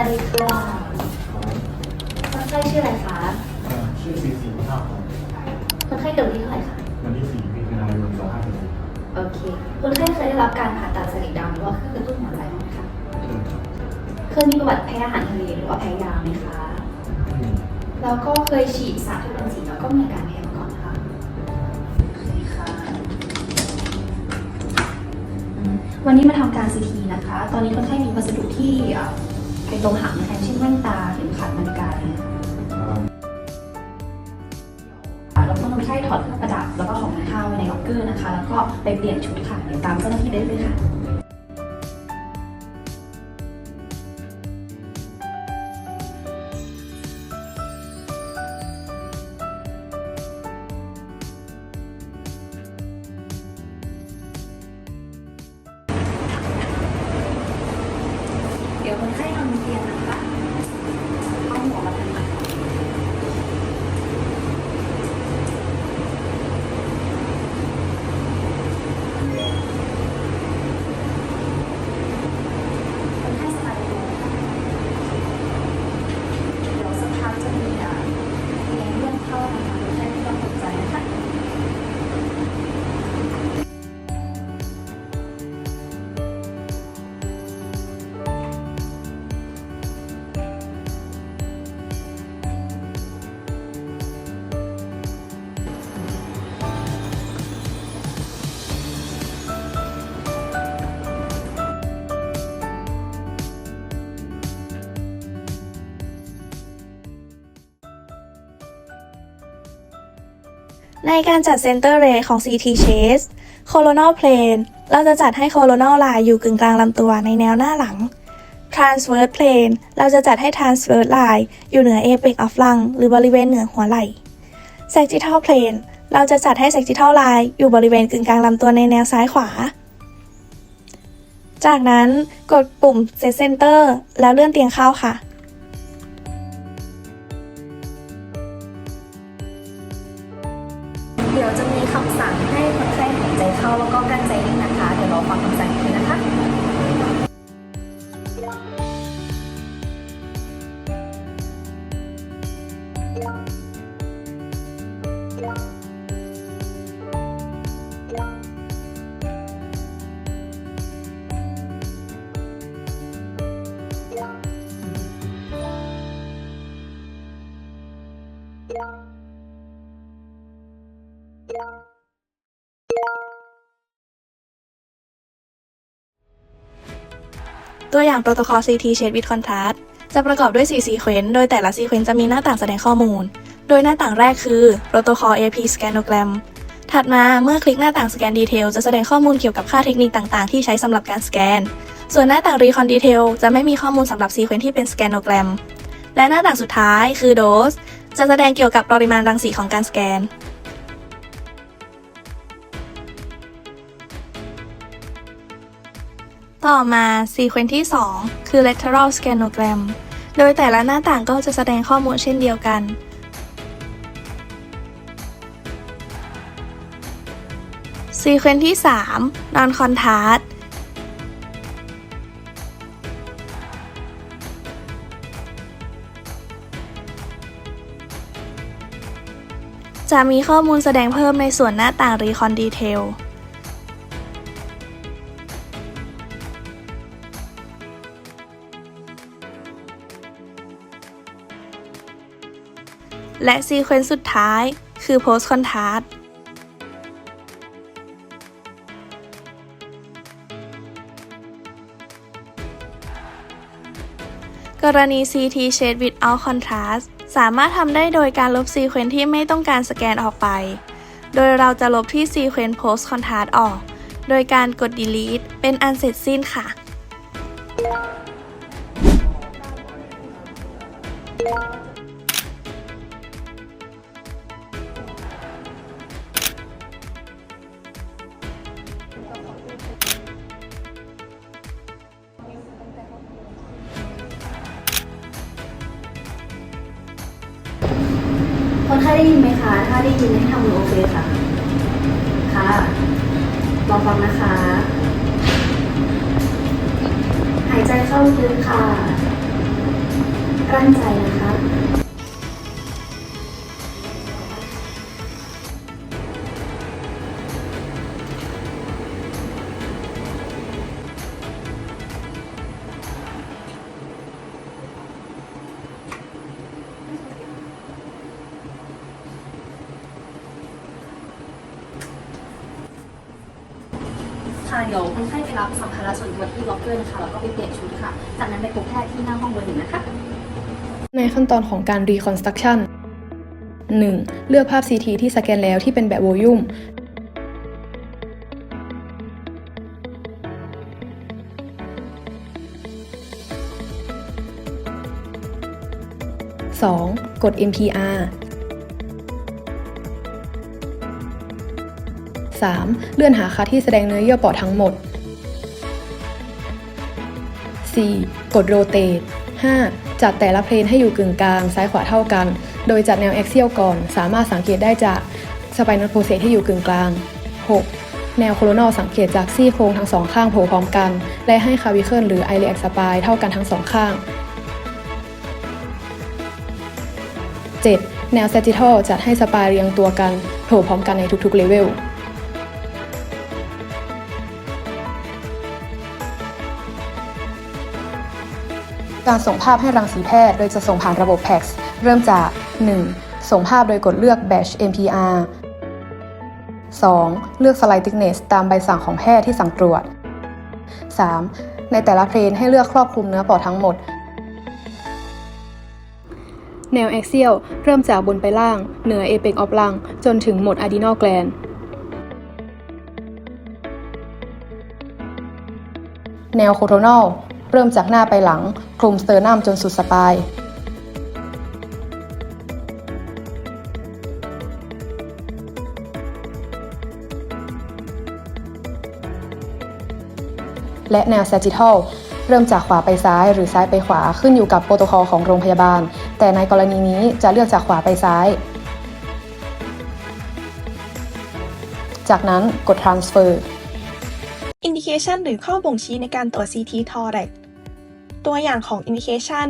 วัสดีค่ะคนไข้ชื่ออะไรคะเอ่อชื่อซีซีภาพครับคนไข้เกิดวันที่เท่าไหร่คะ วันที่สี่มิถุนายนสองห้าสี่สี่โอเค คนไข้เคยได้รับการผ่าตัดสลิดดำหรือว่าเครื่องกระตุ้นหัวใจบ้างไหมคะ เคยมีประวัติแพ้อาหารทะเลหรือว่าแพ้ยาไหมคะ แล้วก็เคยฉีดสารที่เป็นสีแล้วก็มีอาการแพ้มาก่อนนะคะโอเคค่ะอืมวันนี้มาทำการ CT นะคะ ตอนนี้คนไข้มีวัสดุที่เอ่อ เป็นตัวหะนะคะอย่างเช่นแว่นตาเข็มขัดนาฬิกาเนี่ยแล้วก็คนไข้ถอดเครื่องประดับแล้วก็ของมีค่าไว้ในล็อกเกอร์นะคะ แล้วก็ไปเปลี่ยนชุดค่ะเดี๋ยวตามเจ้าหน้าที่ได้เลยค่ะ ดี๋ยว ในการจัด Center Ray ของ CT Chase Coronal Plane เราจะจัดให้ Coronal Line อยู่กึ่งกลางลำตัวในแนวหน้าหลัง Transverse Plane เราจะจัดให้ Transverse Line อยู่เหนือ Apex of Lung หรือบริเวณเหนือหัวไหล่ Sagittal Plane เราจะจัดให้ Sagittal Line อยู่บริเวณกึ่งกลางลำตัวในแนวซ้ายขวา จากนั้นกดปุ่ม Set Center แล้วเลื่อนเตียงเข้าค่ะ ตัวอย่างโปรโตคอล CT Shade with Contrast จะประกอบด้วย 4 ซีเควนต์ โดยแต่ละซีเควนต์จะมีหน้าต่างแสดงข้อมูล โดยหน้าต่างแรกคือโปรโตคอล AP Scanogram ถัดมาเมื่อคลิกหน้าต่าง Scan Detail จะแสดงข้อมูลเกี่ยวกับค่าเทคนิคต่างๆ ที่ใช้สำหรับการสแกน ส่วนหน้าต่าง Recon Detail จะไม่มีข้อมูลสำหรับซีเควนต์ที่เป็น Scanogram และหน้าต่างสุดท้ายคือ Dose จะแสดงเกี่ยวกับปริมาณรังสีของการสแกน ต่อมาซีเควนที่ 2 คือ lateral scanogram โดยแต่ละหน้าต่างก็จะแสดงข้อมูลเช่นเดียวกัน ซีเควนที่ 3 non contrast จะมีข้อมูลแสดงเพิ่มในส่วนหน้าต่าง recon detail และซีเควนต์สุดท้ายคือ post contrast กรณี CT shade without contrast สามารถทำได้โดยการลบซีเควนต์ที่ไม่ต้องการสแกนออกไป โดยเราจะลบที่ซีเควนต์ post contrast ออก โดยการกด delete เป็นอันเสร็จสิ้นค่ะ คนไข้ได้ยินไหมคะ ถ้าได้ยินให้ทำมือโอเคค่ะ ค่ะลองฟังนะคะ หายใจเข้าลึกค่ะ กลั้นใจนะคะ ค่ะเดี๋ยวคนไข้ไปรับสัมภาระส่วนตัวที่ล็อกเกอร์นะคะแล้วก็ไปเปลี่ยนชุดค่ะ จากนั้นไปพบแพทย์ที่หน้าห้องเบอร์หนึ่งนะคะ ในขั้นตอนของการ reconstruction 1. เลือกภาพ CT ที่สแกนแล้วที่เป็นแบบโวลูม 2. กด MPR 3. เลื่อนหาค่าที่แสดงเนื้อเยื่อปอดทั้งหมด 4. กด rotate 5. จัดแต่ละเพลนให้อยู่กึ่งกลาง ซ้ายขวาเท่ากัน โดยจัดแนว axial ก่อน สามารถสังเกตได้จาก spinal process ที่อยู่กึ่งกลาง 6. แนว coronal สังเกตจากซี่โครงทั้งสองข้างโผล่พร้อมกัน และให้ clavicle หรือ iliac spine เท่ากันทั้งสองข้าง 7. แนว sagittal จัดให้สปายเรียงตัวกันโผล่พร้อมกันในทุกๆเลเวล การส่งภาพให้รังสีแพทย์ โดยจะส่งผ่านระบบ PACS เริ่มจาก 1. ส่งภาพโดยกดเลือก Batch MPR 2. เลือก Slide Thickness ตามใบสั่งของแพทย์ที่สั่งตรวจ 3. ในแต่ละเพลนให้เลือกครอบคลุมเนื้อปอดทั้งหมด แนว Axial เริ่มจากบนไปล่าง เหนือ Apex of lung จนถึงหมด Adrenal gland แนว Coronal เริ่มจากหน้าไปหลัง คลุมสเตอร์นัมจนสุดสปายและแนว Sagittal เริ่มจากขวาไปซ้ายหรือซ้ายไปขวาขึ้นอยู่กับโปรโตคอลของโรงพยาบาล แต่ในกรณีนี้จะเลือกจากขวาไปซ้าย จากนั้นกด transfer Indication หรือข้อบ่งชี้ในการตรวจ CT thorax ตัวอย่างของ Indication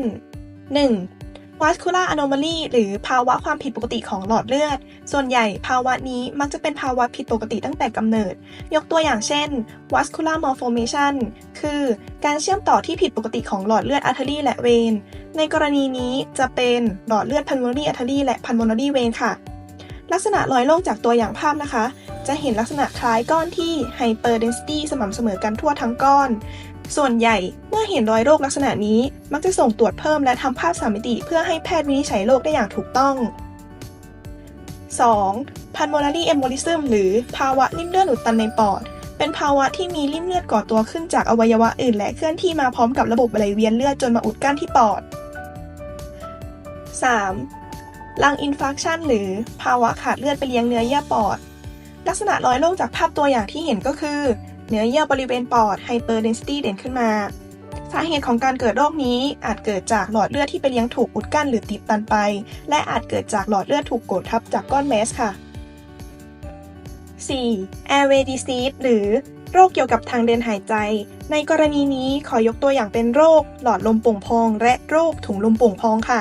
1. Vascular anomaly หรือภาวะความผิดปกติของหลอดเลือด ส่วนใหญ่ภาวะนี้มักจะเป็นภาวะผิดปกติตั้งแต่กำเนิด ยกตัวอย่างเช่น vascular malformation คือการเชื่อมต่อที่ผิดปกติของหลอดเลือด artery และเวนในกรณีนี้จะเป็นหลอดเลือด pulmonary artery และ pulmonary vein ค่ะ ลักษณะรอยโล่งจากตัวอย่างภาพนะคะ จะเห็นลักษณะคล้ายก้อนที่ hyper density สม่ำเสมอกันทั่วทั้งก้อน ส่วนใหญ่เมื่อเห็นรอยโรคลักษณะนี้ มักจะส่งตรวจเพิ่มและทำภาพสามมิติเพื่อให้แพทย์วินิจฉัยโรคได้อย่างถูกต้อง 2. pulmonary embolism หรือภาวะริ่มเลือดอุดตันในปอด เป็นภาวะที่มีริ่มเลือดก่อตัวขึ้นจากอวัยวะอื่น และเคลื่อนที่มาพร้อมกับระบบไหลเวียนเลือดจนมาอุดกั้นที่ปอด 3. lung infarction หรือภาวะขาดเลือดไปเลี้ยงเนื้อเยื่อปอด ลักษณะรอยโรคจากภาพตัวอย่างที่เห็นก็คือ เนื้อเยื่อบริเวณปอด hyper density เด่นขึ้นมา สาเหตุของการเกิดโรคนี้อาจเกิดจากหลอดเลือดที่ไปเลี้ยงถูกอุดกั้นหรือตีบตันไป และอาจเกิดจากหลอดเลือดถูกกดทับจากก้อนแมสค่ะ 4. airway disease หรือโรคเกี่ยวกับทางเดินหายใจ ในกรณีนี้ขอยกตัวอย่างเป็นโรค หลอดลมโป่งพอง และโรคถุงลมโป่งพองค่ะ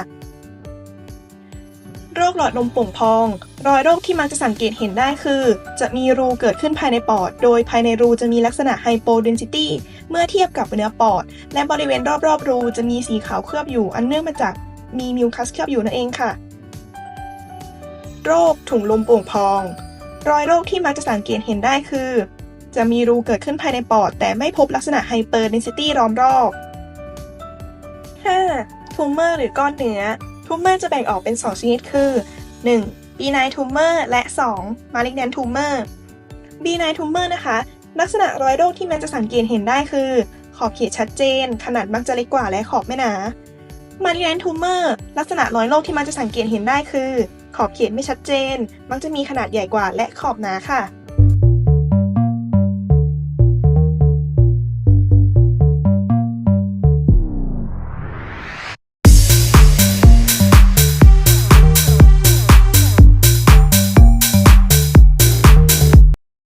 โรคหลอดลมโป่งพอง รอยโรคที่มักจะสังเกตเห็นได้คือ จะมีรูเกิดขึ้นภายในปอด โดยภายในรูจะมีลักษณะไฮโปเดนซิตี้เมื่อเทียบกับเนื้อปอด และบริเวณรอบๆ รูจะมีสีขาวเคลือบอยู่ อันเนื่องมาจากมีมิวคัสเคลือบอยู่นั่นเองค่ะ โรคถุงลมโป่งพอง รอยโรคที่มักจะสังเกตเห็นได้คือ จะมีรูเกิดขึ้นภายในปอด แต่ไม่พบลักษณะไฮเปอร์เดนซิตี้ล้อมรอบ 5. ทูมเมอร์หรือก้อนเนื้อ ทูมเมอร์จะแบ่งออกเป็น 2 ชนิดคือ 1. benign tumor และ 2. malignant tumor benign tumor นะคะ ลักษณะรอยโรคที่มันจะสังเกตเห็นได้คือ ขอบเขตชัดเจน ขนาดมักจะเล็กกว่าและขอบไม่หนา malignant tumor ลักษณะรอยโรคที่มันจะสังเกตเห็นได้คือ ขอบเขตไม่ชัดเจน มักจะมีขนาดใหญ่กว่าและขอบหนาค่ะ